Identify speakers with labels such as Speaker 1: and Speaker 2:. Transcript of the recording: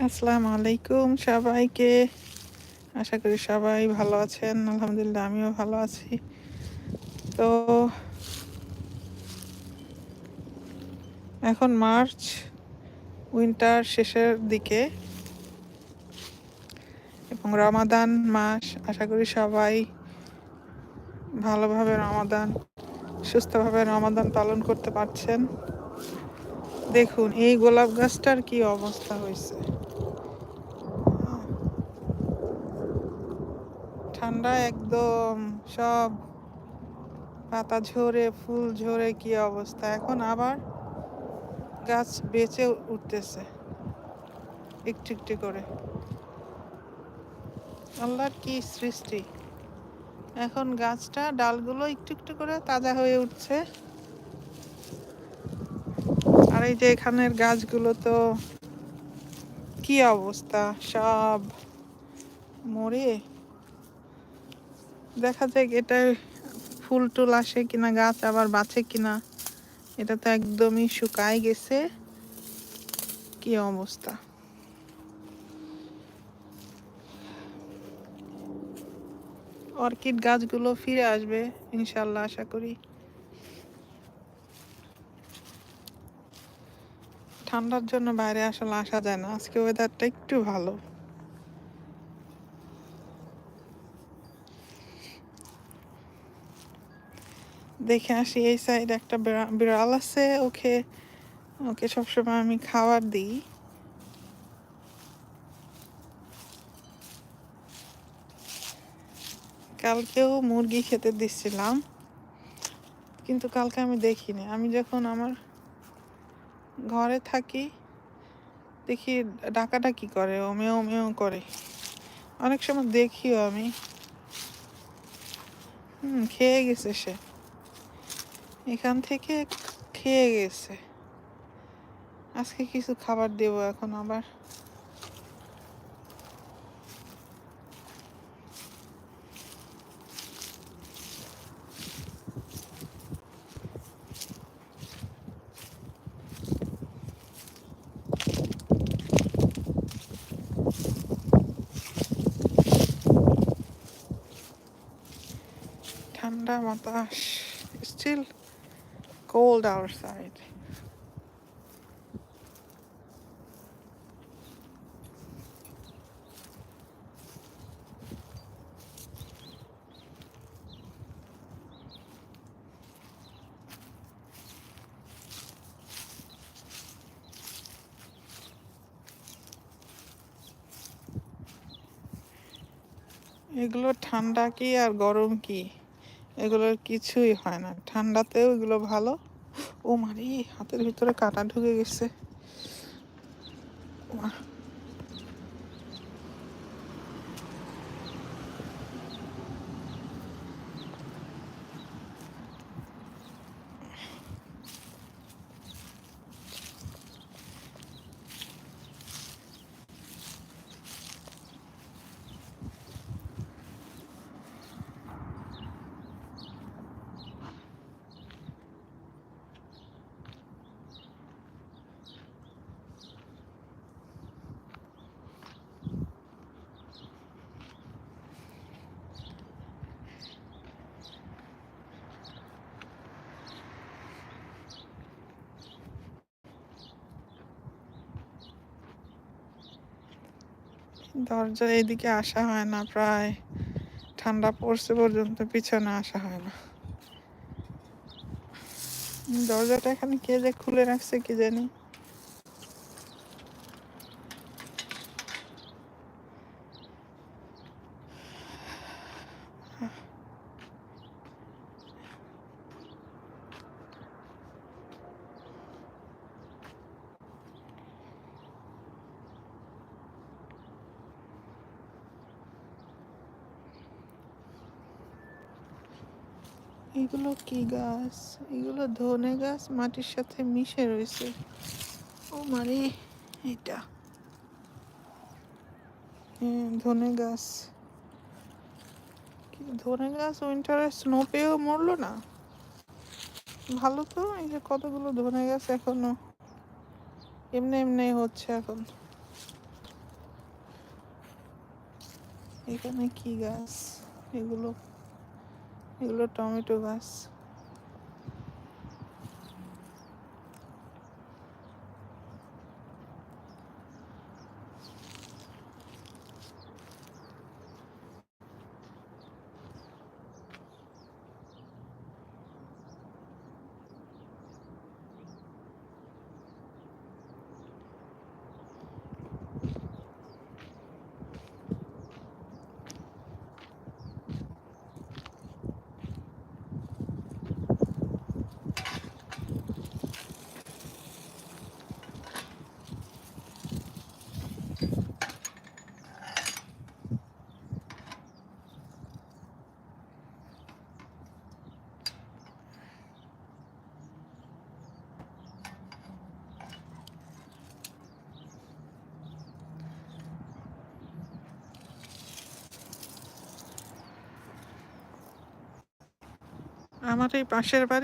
Speaker 1: আসসালামু আলাইকুম সবাইকে। আশা করি সবাই ভালো আছেন। আলহামদুলিল্লাহ, আমিও ভালো আছি। তো এখন মার্চ, উইন্টার শেষের দিকে। এবং রমাদান মাস, আশা করি সবাই ভালোভাবে রমাদান, সুস্থভাবে রমাদান পালন করতে পারছেন। দেখুন, এই গোলাপ গাছটার কি অবস্থা হয়েছে। ঠান্ডা একদম, সব পাতা ঝরে, ফুল ঝরে, কি অবস্থা। এখন আবার গাছ বেঁচে উঠতেছে, একটু একটু করে। আল্লাহর কি সৃষ্টি? এখন গাছটা, ডালগুলো একটু একটু করে তাজা হয়ে উঠছে। আর এই যে এখানের গাছগুলো তো কি অবস্থা, সব মরে। দেখা যাক এটা ফুল টুল আসে কিনা, গাছ আবার বাঁচে কিনা। এটা তো একদমই শুকায় গেছে। কি অবস্থা? অর্কিড গাছগুলো ফিরে আসবে ইনশাল্লাহ আশা করি। ঠান্ডার জন্য বাইরে আসলে আসা যায় না, আজকে ওয়েদারটা একটু ভালো। দেখে আসি, এই সাইডে একটা বিড়াল আছে, ওকে ওকে সবসময় আমি খাবার দিই। কালকেও মুরগি খেতে দিচ্ছিলাম, কিন্তু কালকে আমি দেখিনি। আমি যখন আমার ঘরে থাকি, দেখি ডাকাটা কি করে, ও মেও মেও করে। অনেক সময় দেখিও আমি। হুম, খেয়ে গেছে সে। এখান থেকে খেয়ে গেছে। আজকে কিছু খাবার দেবো এখন আবার। ঠান্ডা বাতাস স্টিল cold outside এগুলো ঠান্ডা কি আর গরম কি? এগুলোর কিছুই হয় না। ঠান্ডাতেও এগুলো ভালো। ও মারি হাতের ভিতরে কাটা ঢুকে গেছে। দরজা এদিকে আসা হয় না, প্রায় ঠান্ডা পড়ছে পর্যন্ত পিছনে আসা হয় না। দরজাটা এখানে কে যে খুলে রাখছে কি জানি। এগুলো কি গাছ? এগুলো ধনে গাছ, মাটির সাথে মিশে রয়েছে। ও মানে এটা। হ্যাঁ ধনে গাছ। ধনে গাছ? উইন্টারে স্নো পেয়েও মরলো না? ভালো তো, এই যে কতগুলো ধনে গাছ এখনও। এমনি এমনি হচ্ছে এখন। এখানে কি গাছ? এগুলো এগুলো টমেটো গাছ। আমার এই পাশের বাড়ি